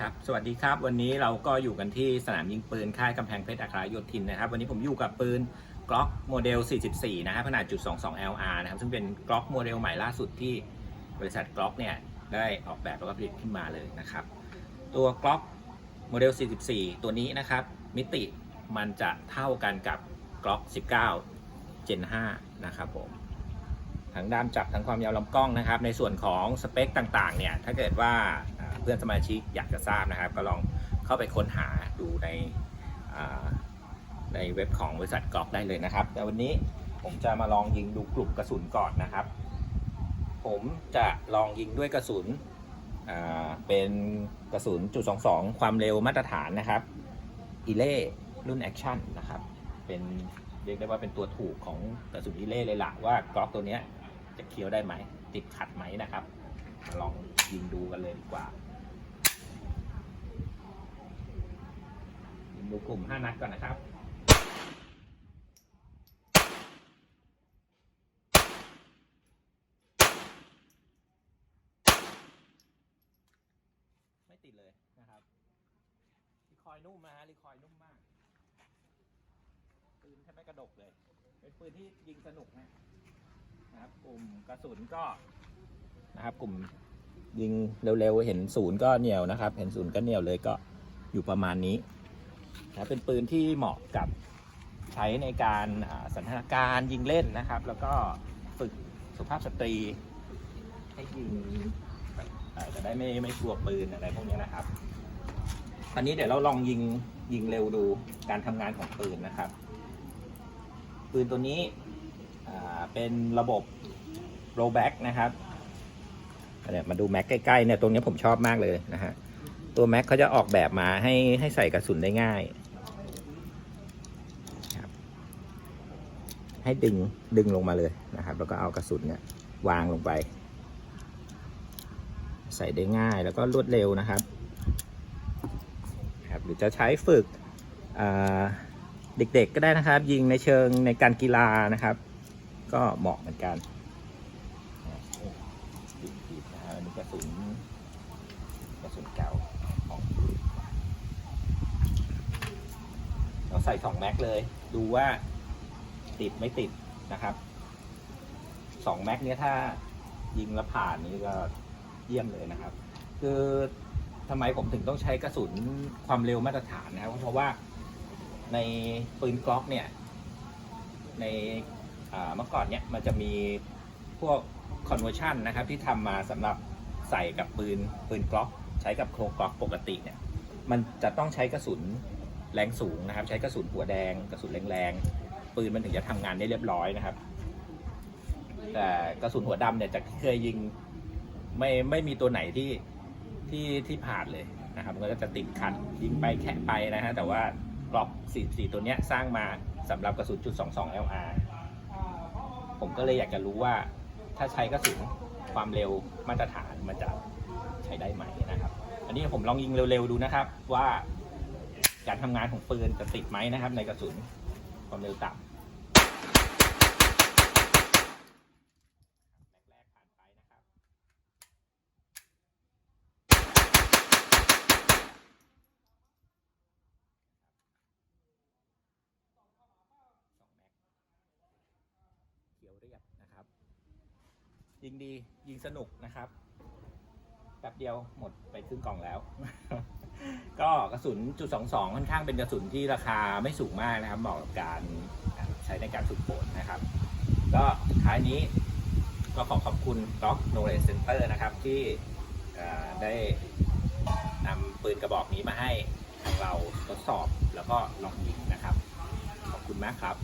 ครับ สวัสดีครับ วันนี้เราก็อยู่กันที่สนามยิงปืนค่ายกำแพงเพชรอัคราโยธินนะครับ วันนี้ผมอยู่กับปืนกล็อกโมเดล 44 นะครับขนาดจุด22 LR นะครับ ซึ่งเป็นกล็อกโมเดลใหม่ล่าสุดที่บริษัทกล็อกเนี่ยได้ออกแบบแล้วก็ผลิตขึ้นมาเลยนะครับ ตัวกล็อกโมเดล 44 ตัวนี้นะครับ มิติมันจะเท่ากันกับกล็อก19 Gen 5นะครับผม ทั้งด้ามจับทั้งความยาวลำกล้องนะครับ ในส่วนของสเปคต่างๆเนี่ยถ้าเกิดว่าเพื่อนสมาชิกอยากจะทราบนะครับ ก็ลองเข้าไปค้นหาดูในในเว็บของบริษัทกรอกได้เลยนะครับ แต่วันนี้ผมจะมาลองยิงดูกลุ่มกระสุนก่อนนะครับ ผมจะลองยิงด้วยกระสุนเป็นกระสุนจุด22 ความเร็วมาตรฐานนะครับอีเล่รุ่นแอคชั่นนะครับ เป็นเรียกได้ว่าเป็นตัวถูกของกระสุนอีเล่เลยละว่ากล็อกตัวเนี้ย จะเคี้ยวได้ไหม ติดขัดไหมนะครับมาลองยิงดูกันเลยดีกว่ายิงดูกลุ่ม 5 นัดก่อนนะครับไม่ติดเลยนะครับรีคอยนุ่มนะฮะรีคอยนุ่มมาก ปืนแทบไม่กระดกเลย เป็นปืนที่ยิงสนุกนะ นะครับ กลุ่มกระสุนก็นะครับ กลุ่มยิงเร็วๆเห็นศูนย์ก็เหนียวนะครับ เห็นศูนย์ก็เหนียวเลยก็อยู่ประมาณนี้นะเป็นปืนที่เหมาะกับใช้ในการอ่าสันทนาการยิงเล่นนะครับ แล้วก็ฝึกสุภาพสตรีให้ยิงจะได้ไม่ไม่กลัวปืนอะไรพวกนี้นะครับตอนนี้เดี๋ยวเราลองยิงยิงเร็วดูการทำงานของปืนนะครับ ปืนตัวนี้ เป็นระบบ rollback นะครับเนี่ยมาดูแม็กใกล้ๆเนี่ยตรงนี้ผมชอบมากเลยนะฮะตัวแม็กเขาจะออกแบบมาให้ให้ใส่กระสุนได้ง่ายครับให้ดึงดึงลงมาเลยนะครับ แล้วก็เอากระสุนเนี่ยวางลงไป ใส่ได้ง่ายแล้วก็รวดเร็วนะครับครับ หรือจะใช้ฝึกเด็กๆก็ได้นะครับ ยิงในเชิงในการกีฬานะครับ ก็เหมาะเหมือนกันผิดนะฮะอันนี้กระสุนกระสุนเก่าของเราใส่สองแม็กเลย ดูว่าติดไม่ติดนะครับสองแม็กเนี้ยถ้ายิงแล้วผ่านนี่ก็เยี่ยมเลยนะครับ คือทำไมผมถึงต้องใช้กระสุนความเร็วมาตรฐานนะครับ เพราะว่าในปืนกล็อกเนี่ย ใน เมื่อก่อนเนี่ยมันจะมีพวก conversion นนะครับที่ทำมาสำหรับใส่กับปืนปืนกล็อก ใช้กับโครงกล็อกปกติเนี่ยมันจะต้องใช้กระสุนแรงสูงนะครับ ใช้กระสุนหัวแดง กระสุนแรงๆปืนมันถึงจะทำงานได้เรียบร้อยนะครับ แต่กระสุนหัวดำเนี่ยจะเคยยิงไม่ไม่มีตัวไหนที่ที่ที่ผ่านเลยนะครับมันก็จะติดขัดยิงไปแค่ไปนะฮะแต่ว่ากรอบ44 ตัวเนี้ยสร้างมาสำหรับกระสุนจุด22 LR ผมก็เลยอยากจะรู้ว่า ถ้าใช้กระสุนความเร็วมาตรฐานมันจะใช้ได้ไหมนะครับ อันนี้ผมลองยิงเร็วๆดูนะครับ ว่าการทำงานของปืนจะติดไหมนะครับ ในกระสุนความเร็วต่ำแรกๆผ่านไปนะครับ สองแม็ก เรียบนะครับ ยิงดียิงสนุกนะครับแป๊บเดียวหมดไปครึ่งกล่องแล้ว ก็กระสุนจุดสองสองค่อนข้างเป็นกระสุนที่ราคาไม่สูงมากนะครับเหมาะกับการใช้ในการฝึกฝนนะครับ ก็ท้ายนี้ก็ขอขอบคุณก๊อกโนเลสเซนเตอร์นะครับที่ได้นำปืนกระบอกนี้มาให้ทางเราทดสอบแล้วก็ลองยิงนะครับ ขอบคุณมากครับ